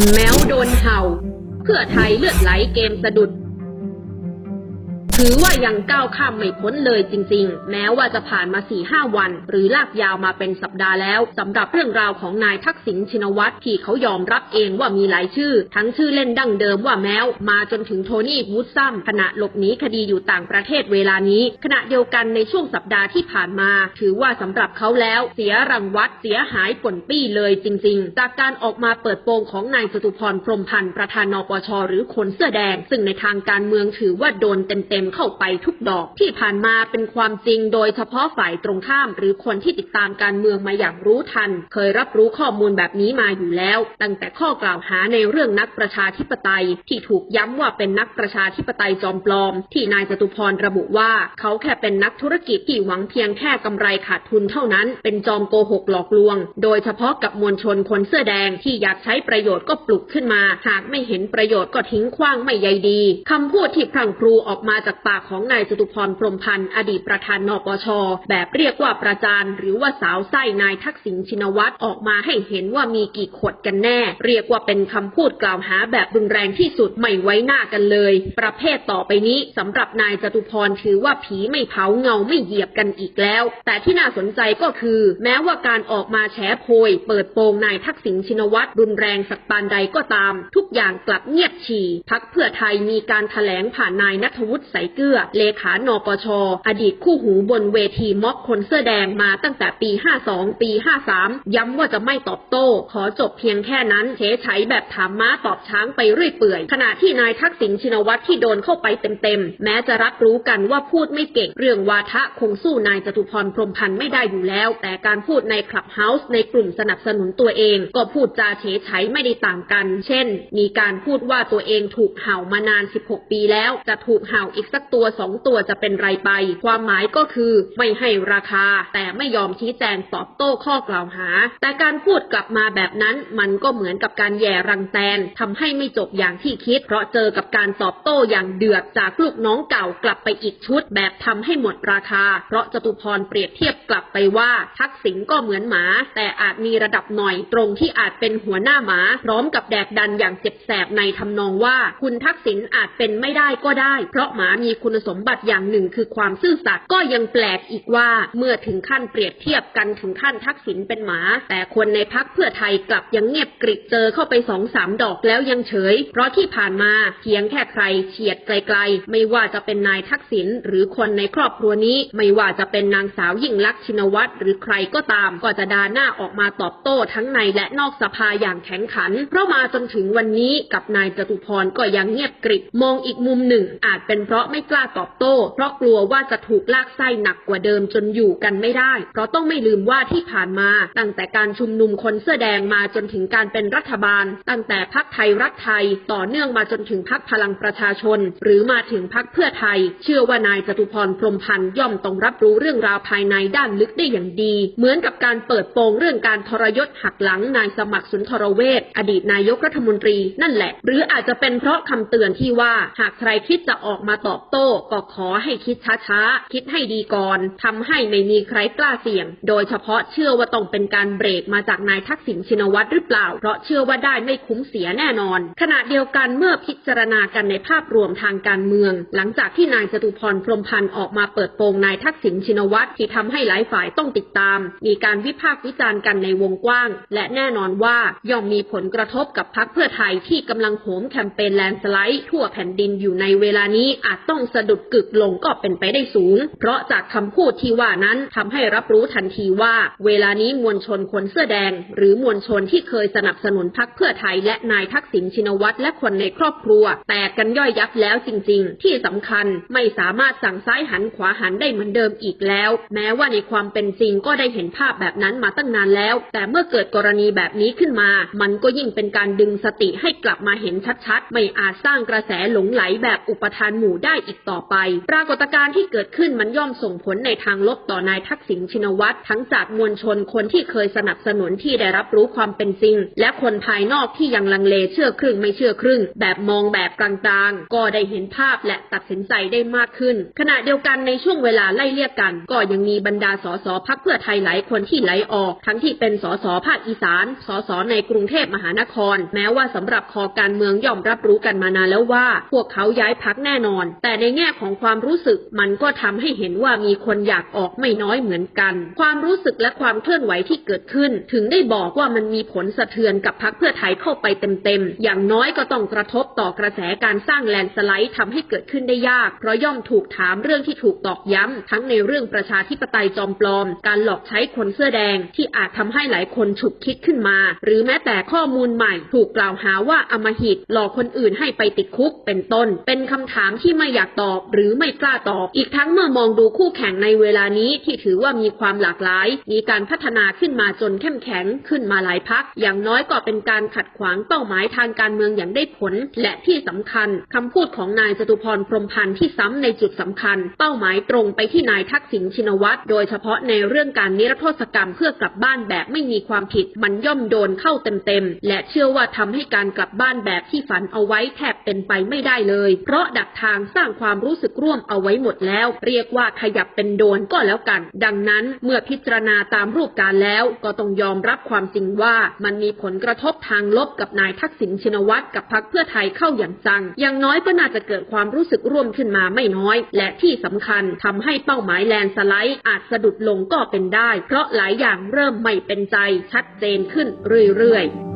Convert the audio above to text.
แมวโดนเห่า เพื่อไทยเลือดไหลเกมสะดุด ถือว่ายังก้าวข้ามไม่พ้นเลยจริง ๆ แม้ว่าจะผ่านมา4ี่ห้าวัน หรือลากยาวมาเป็นสัปดาห์แล้วสำหรับเรื่องราวของนายทักษิณชินวัตรที่เขายอมรับเองว่ามีหลายชื่อ ทั้งชื่อเล่นดั้งเดิมว่าแมวมาจนถึงโทนี่วูดซัมขณะหลบหนีคดีอยู่ต่างประเทศเวลานี้ ขณะเดียวกันในช่วงสัปดาห์ที่ผ่านมา ถือว่าสำหรับเขาแล้วเสียรังวัดเสียหายป่นปี้เลยจริง ๆ จากการออกมาเปิดโปงของนายจตุพรพรหมพันธ์ประธานนปชหรือคนเสื้อแดง ซึ่งในทางการเมืองถือว่าโดนเต็มๆเข้าไปทุกดอก ที่ผ่านมาเป็นความจริงโดยเฉพาะฝ่ายตรงข้าม หรือคนที่ติดตามการเมืองมาอย่างรู้ทัน เคยรับรู้ข้อมูลแบบนี้มาอยู่แล้ว ตั้งแต่ข้อกล่าวหาในเรื่องนักประชาธิปไตย ที่ถูกย้ำว่าเป็นนักประชาธิปไตยจอมปลอม ที่นายจตุพรระบุว่า เขาแค่เป็นนักธุรกิจที่หวังเพียงแค่กำไรขาดทุนเท่านั้น เป็นจอมโกหกหลอกลวง โดยเฉพาะกับมวลชนคนเสื้อแดงที่อยากใช้ประโยชน์ก็ปลุกขึ้นมา หากไม่เห็นประโยชน์ก็ทิ้งขว้างไม่ใยดีคำพูดที่พลังพรูออกมาจากปากของนายจตุพรพรมพันธ์อดีตประธานนปช แบบเรียกว่าประจานหรือว่าสาวไส้นายทักษิณชินวัตรออกมาให้เห็นว่ามีกี่ขวดกันแน่ เรียกว่าเป็นคำพูดกล่าวหาแบบรุนแรงที่สุดไม่ไว้หน้ากันเลย ประเภทต่อไปนี้สำหรับนายจตุพรถือว่าผีไม่เผาเงาไม่เหยียบกันอีกแล้ว แต่ที่น่าสนใจก็คือ แม้ว่าการออกมาแฉโพย เปิดโปงนายทักษิณชินวัตรรุนแรงสักปานใดก็ตาม ทุกอย่างกลับเงียบฉี่พักเพื่อไทยมีการแถลงผ่านนายนัทวุฒิใสเกลือเลขานปช อดีตคู่หูบนเวทีม็อบคนเสื้อแดงมาตั้งแต่ปี 52 ปี 53 ย้ำว่าจะไม่ตอบโต้ ขอจบเพียงแค่นั้นเฉยไฉแบบถามม้าตอบช้างไปเรื่อยเปื่อย ขณะที่นายทักษิณชินวัตรที่โดนเข้าไปเต็มๆ แม้จะรับรู้กันว่าพูดไม่เก่ง เรื่องวาทะคงสู้นายจตุพรพรมพันธ์ไม่ได้อยู่แล้ว แต่การพูดในคลับเฮาส์ในกลุ่มสนับสนุนตัวเอง ก็พูดจาเฉยไฉไม่ได้ต่างกัน เช่น มีการพูดว่าตัวเองถูกเห่ามานาน 16 ปีแล้ว จะถูกเห่าอีกสักตัวสองตัวจะเป็นไรไป ความหมายก็คือไม่ให้ราคา แต่ไม่ยอมชี้แจงตอบโต้ข้อกล่าวหา แต่การพูดกลับมาแบบนั้น มันก็เหมือนกับการแย่รังแตนทำให้ไม่จบอย่างที่คิด เพราะเจอกับการตอบโต้อย่างเดือดจากลูกน้องเก่ากลับไปอีกชุด แบบทำให้หมดราคา เพราะจตุพรเปรียบเทียบกลับไปว่า ทักษิณก็เหมือนหมา แต่อาจมีระดับหน่อยตรงที่อาจเป็นหัวหน้าหมา พร้อมกับแดกดันอย่างเจ็บแสบในทำนองว่า คุณทักษิณอาจเป็นไม่ได้ก็ได้ เพราะหมามีคุณสมบัติอย่างหนึ่งคือความซื่อสัตย์ก็ยังแปลกอีกว่า เมื่อถึงขั้นเปรียบเทียบกันถึงขั้นทักษิณเป็นหมา แต่คนในพักเพื่อไทยกลับยังเงียบกริบเจอเข้าไปสองสามดอกแล้วยังเฉย เพราะที่ผ่านมาเพียงแค่ใครเฉียดไกลๆ ไม่ว่าจะเป็นนายทักษิณหรือคนในครอบครัวนี้ ไม่ว่าจะเป็นนางสาวยิ่งลักษณ์ชินวัตรหรือใครก็ตาม ก็จะดาหน้าออกมาตอบโต้ทั้งในและนอกสภาอย่างแข็งขัน เพราะมาจนถึงวันนี้กับนายจตุพรก็ยังเงียบกริบมองอีกมุมหนึ่งอาจเป็นเพราะไม่กล้าตอบโต้ เพราะกลัวว่าจะถูกลากไส้หนักกว่าเดิมจนอยู่กันไม่ได้ เพราะต้องไม่ลืมว่าที่ผ่านมา ตั้งแต่การชุมนุมคนเสื้อแดงมาจนถึงการเป็นรัฐบาล ตั้งแต่พักไทยรักไทย ต่อเนื่องมาจนถึงพักพลังประชาชน หรือมาถึงพักเพื่อไทย เชื่อว่านายจตุพรพรมพันธ์ย่อมต้องรับรู้เรื่องราวภายในด้านลึกได้อย่างดี เหมือนกับการเปิดโปงเรื่องการทรยศหักหลังนายสมัครสุนทรเวชอดีตนายกรัฐมนตรีนั่นแหละ หรืออาจจะเป็นเพราะคำเตือนที่ว่าหากใครคิดจะออกมาตอบโต้ก็ขอให้คิดช้าๆ คิดให้ดีก่อนทำให้ไม่มีใครกล้าเสี่ยง โดยเฉพาะเชื่อว่าต้องเป็นการเบรกมาจากนายทักษิณชินวัตรหรือเปล่า เพราะเชื่อว่าได้ไม่คุ้มเสียแน่นอน ขณะเดียวกันเมื่อพิจารณากันในภาพรวมทางการเมือง หลังจากที่นายจตุพรพรมพันธ์ออกมาเปิดโปงนายทักษิณชินวัตรที่ทำให้หลายฝ่ายต้องติดตาม มีการวิพากษ์วิจารณ์กันในวงกว้าง และแน่นอนว่าย่อมมีผลกระทบกับพักเพื่อไทยที่กำลังโหมแคมเปญแลนสไลด์ทั่วแผ่นดินอยู่ในเวลานี้อาจต้อง้องสะดุดกึกลงก็เป็นไปได้สูง เพราะจากคำพูดที่ว่านั้นทำให้รับรู้ทันทีว่า เวลานี้มวลชนคนเสื้อแดง หรือมวลชนที่เคยสนับสนุนพักเพื่อไทยและนายทักษิณชินวัตรและคนในครอบครัว แตกกันย่อยยับแล้วจริง ๆ ที่สำคัญไม่สามารถสั่งซ้ายหันขวาหันได้เหมือนเดิมอีกแล้ว แม้ว่าในความเป็นจริงก็ได้เห็นภาพแบบนั้นมาตั้งนานแล้ว แต่เมื่อเกิดกรณีแบบนี้ขึ้นมา มันก็ยิ่งเป็นการดึงสติให้กลับมาเห็นชัดๆ ไม่อาจสร้างกระแสหลงไหลแบบอุปทานหมู่ได้อีกต่อไป ปรากฏการณ์ที่เกิดขึ้นมันย่อมส่งผลในทางลบต่อนายทักษิณชินวัตรทั้งจากมวลชนคนที่เคยสนับสนุนที่ได้รับรู้ความเป็นจริง และคนภายนอกที่ยังลังเลเชื่อครึ่งไม่เชื่อครึ่ง แบบมองแบบกลางๆ ก็ได้เห็นภาพและตัดสินใจได้มากขึ้น ขณะเดียวกันในช่วงเวลาไล่เลี่ยกัน ก็ยังมีบรรดาสสพักเพื่อไทยหลายคนที่ไหลออก ทั้งที่เป็นสสภาคอีสานสสในกรุงเทพมหานคร แม้ว่าสำหรับคอการเมืองยอมรับรู้กันมานานแล้วว่า พวกเขาย้ายพักแน่นอน แต่ในแง่ของความรู้สึกมันก็ทำให้เห็นว่ามีคนอยากออกไม่น้อยเหมือนกัน ความรู้สึกและความเคลื่อนไหวที่เกิดขึ้น ถึงได้บอกว่ามันมีผลสะเทือนกับพักเพื่อไทยเข้าไปเต็มๆ อย่างน้อยก็ต้องกระทบต่อกระแสการสร้างแลนสไลด์ทำให้เกิดขึ้นได้ยาก เพราะย่อมถูกถามเรื่องที่ถูกตอกย้ำทั้งในเรื่องประชาธิปไตยจอมปลอม การหลอกใช้คนเสื้อแดง ที่อาจทำให้หลายคนฉุกคิดขึ้นมา หรือแม้แต่ข้อมูลใหม่ ถูกกล่าวหาว่าอมหิตหลอกคนอื่นให้ไปติดคุกเป็นต้น เป็นคำถามที่ไม่อยากตอบหรือไม่กล้าตอบ อีกทั้งเมื่อมองดูคู่แข่งในเวลานี้ที่ถือว่ามีความหลากหลาย มีการพัฒนาขึ้นมาจนเข้มแข็งขึ้นมาหลายพัก อย่างน้อยก็เป็นการขัดขวางเป้าหมายทางการเมืองอย่างได้ผล และที่สำคัญคำพูดของนายจตุพรพรมพันธ์ที่ซ้ำในจุดสำคัญ เป้าหมายตรงไปที่นายทักษิณชินวัตรโดยเฉพาะในเรื่องการนิรโทษกรรมเพื่อกลับบ้านแบบไม่มีความผิด มันย่อมโดนเข้าเต็มๆและเชื่อว่าทำให้การกลับบ้านแบบที่ฝันเอาไว้แทบเป็นไปไม่ได้เลย เพราะดักทางสร้างางความรู้สึกร่วมเอาไว้หมดแล้ว เรียกว่าขยับเป็นโดนก็แล้วกัน ดังนั้นเมื่อพิจารณาตามรูปการแล้วก็ต้องยอมรับความจริงว่ามันมีผลกระทบทางลบกับนายทักษิณชินวัตรกับพรรคเพื่อไทยเข้าอย่างจัง อย่างน้อยก็น่าจะเกิดความรู้สึกร่วมขึ้นมาไม่น้อย และที่สำคัญทำให้เป้าหมายแลนสไลด์อาจสะดุดลงก็เป็นได้ เพราะหลายอย่างเริ่มไม่เป็นใจชัดเจนขึ้นเรื่อยๆ